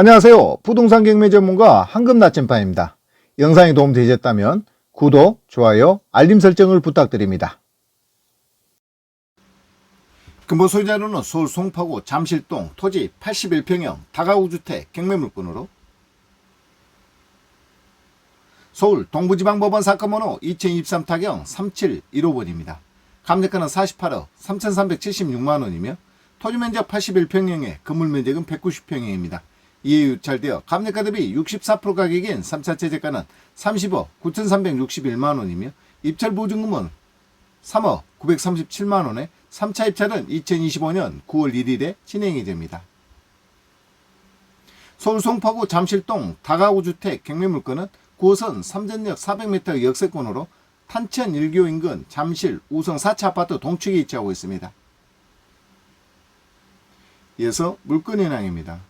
안녕하세요. 부동산 경매 전문가 황금 나침반입니다. 영상이 도움되셨다면 구독, 좋아요, 알림 설정을 부탁드립니다. 근본 소유자료는 서울 송파구 잠실동 토지 81평형 다가구 주택 경매물건으로 서울 동부지방법원 사건 번호 2023 타경 3715번입니다. 감정가는 48억 3,376만 원이며 토지 면적 81평형에 건물 면적은 190평형입니다. 이에 유찰되어 감정가 대비 64% 가격인 3차 최저가는 30억 9,361만 원이며 입찰 보증금은 3억 937만 원에 3차 입찰은 2025년 9월 1일에 진행이 됩니다. 서울 송파구 잠실동 다가구 주택 경매물건은 9호선 삼전역 400m 역세권으로 탄천 1교 인근 잠실 우성 4차 아파트 동측에 위치하고 있습니다. 이어서 물건 현황입니다.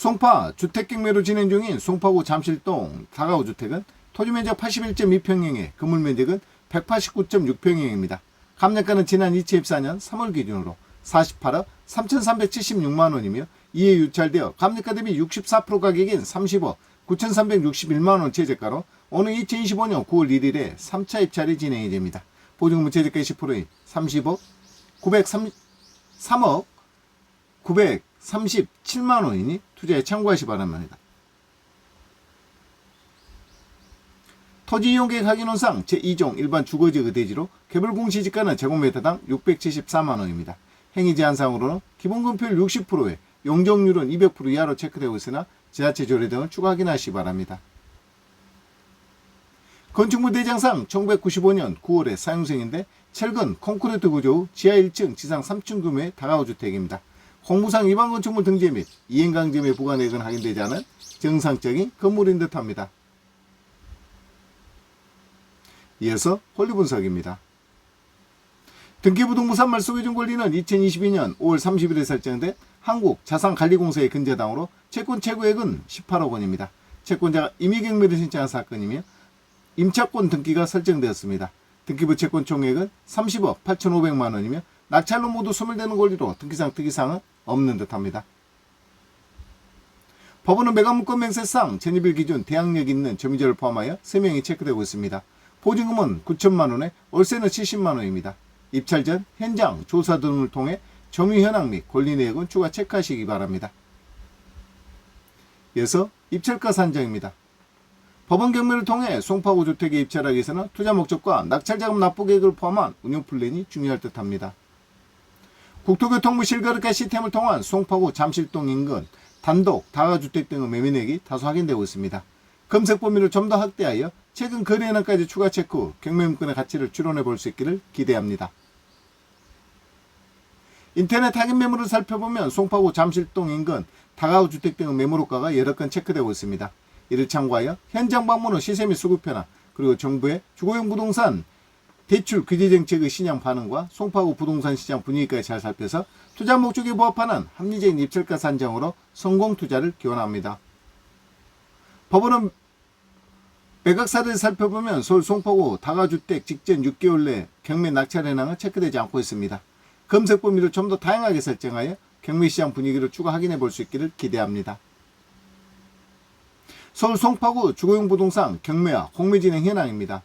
송파 주택경매로 진행 중인 송파구 잠실동 다가구 주택은 토지 면적 81.2평형에 건물 면적은 189.6평형입니다. 감정가는 지난 2024년 3월 기준으로 48억 3,376만 원이며 이에 유찰되어 감정가 대비 64% 가격인 30억 9,361만 원 최저가로 오늘 2025년 9월 1일에 3차 입찰이 진행이 됩니다. 보증금 최저가 20%인 30억 903 3억 937만 원이니 투자에 참고하시 바랍니다. 토지 이용계획 확인원상 제2종 일반 주거지 의대지로 개별 공시지가는 제곱미터당 674만 원입니다. 행위 제한상으로는 기본금표율 60%에 용적률은 200% 이하로 체크되고 있으나 지자체 조례 등을 추가 확인하시 바랍니다. 건축물 대장상 1995년 9월에 사용생인데 최근 콘크리트 구조 후 지하 1층, 지상 3층 규모의 다가구 주택입니다. 공무상 위반 건축물 등재 및 이행강제의 부과내역은 확인되지 않은 정상적인 건물인 듯합니다. 이어서 홀리 분석입니다. 등기부등본산말 소유중 권리는 2022년 5월 30일에 설정된 한국자산관리공사의 근저당으로 채권 최고액은 18억 원입니다. 채권자가 임의경매를 신청한 사건이며 임차권 등기가 설정되었습니다. 등기부 채권 총액은 30억 8,500만 원이며 낙찰로 모두 소멸되는 권리로 등기상 특이사항은 없는 듯합니다. 법원은 매각물건 맹세상 전입일 기준 대항력 있는 점유자를 포함하여 3명이 체크되고 있습니다. 보증금은 9천만 원에 월세는 70만 원입니다. 입찰 전 현장 조사 등을 통해 점유 현황 및 권리 내역은 추가 체크하시기 바랍니다. 이어서 입찰가 산정입니다. 법원 경매를 통해 송파구 주택에 입찰하기 위해서는 투자 목적과 낙찰자금 납부 계획을 포함한 운영 플랜이 중요할 듯합니다. 국토교통부 실거래가 시스템을 통한 송파구 잠실동 인근 단독 다가주택 등의 매매액이 다소 확인되고 있습니다. 검색 범위를 좀 더 확대하여 최근 거래 현황까지 추가 체크 후 경매물건의 가치를 추론해 볼 수 있기를 기대합니다. 인터넷 확인 매물을 살펴보면 송파구 잠실동 인근 다가구 주택 등의 매물호가가 여러 건 체크되고 있습니다. 이를 참고하여 현장 방문 후 시세 및 수급 변화 그리고 정부의 주거용 부동산 대출 규제 정책의 시장 반응과 송파구 부동산 시장 분위기까지 잘 살펴서 투자 목적에 부합하는 합리적인 입찰가 산정으로 성공 투자를 기원합니다. 법원은 매각 사례를 살펴보면 서울 송파구 다가주택 직전 6개월 내 경매 낙찰 현황은 체크되지 않고 있습니다. 검색 범위를 좀 더 다양하게 설정하여 경매 시장 분위기를 추가 확인해 볼 수 있기를 기대합니다. 서울 송파구 주거용 부동산 경매와 공매 진행 현황입니다.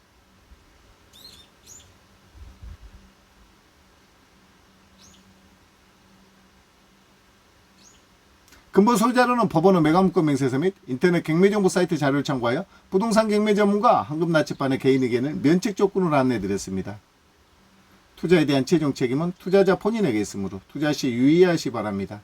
근본 소유자료는 법원의 매각물건 명세서 및 인터넷 경매정보 사이트 자료를 참고하여 부동산 경매 전문가 황금나치반의 개인 의견을 면책 조건으로 안내드렸습니다. 투자에 대한 최종 책임은 투자자 본인에게 있으므로 투자 시 유의하시 바랍니다.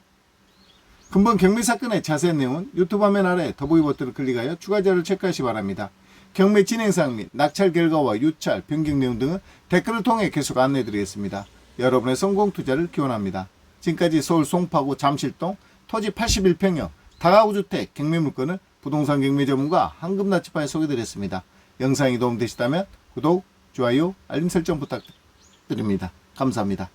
근본 경매 사건의 자세한 내용은 유튜브 화면 아래 더보기 버튼을 클릭하여 추가 자료를 체크하시 바랍니다. 경매 진행 사항 및 낙찰 결과와 유찰, 변경 내용 등은 댓글을 통해 계속 안내드리겠습니다. 여러분의 성공 투자를 기원합니다. 지금까지 서울 송파구 잠실동 토지 81평형 다가구 주택 경매 물건을 부동산 경매 전문가 황금나치파에 소개드렸습니다. 영상이 도움되시다면 구독, 좋아요, 알림 설정 부탁드립니다. 감사합니다.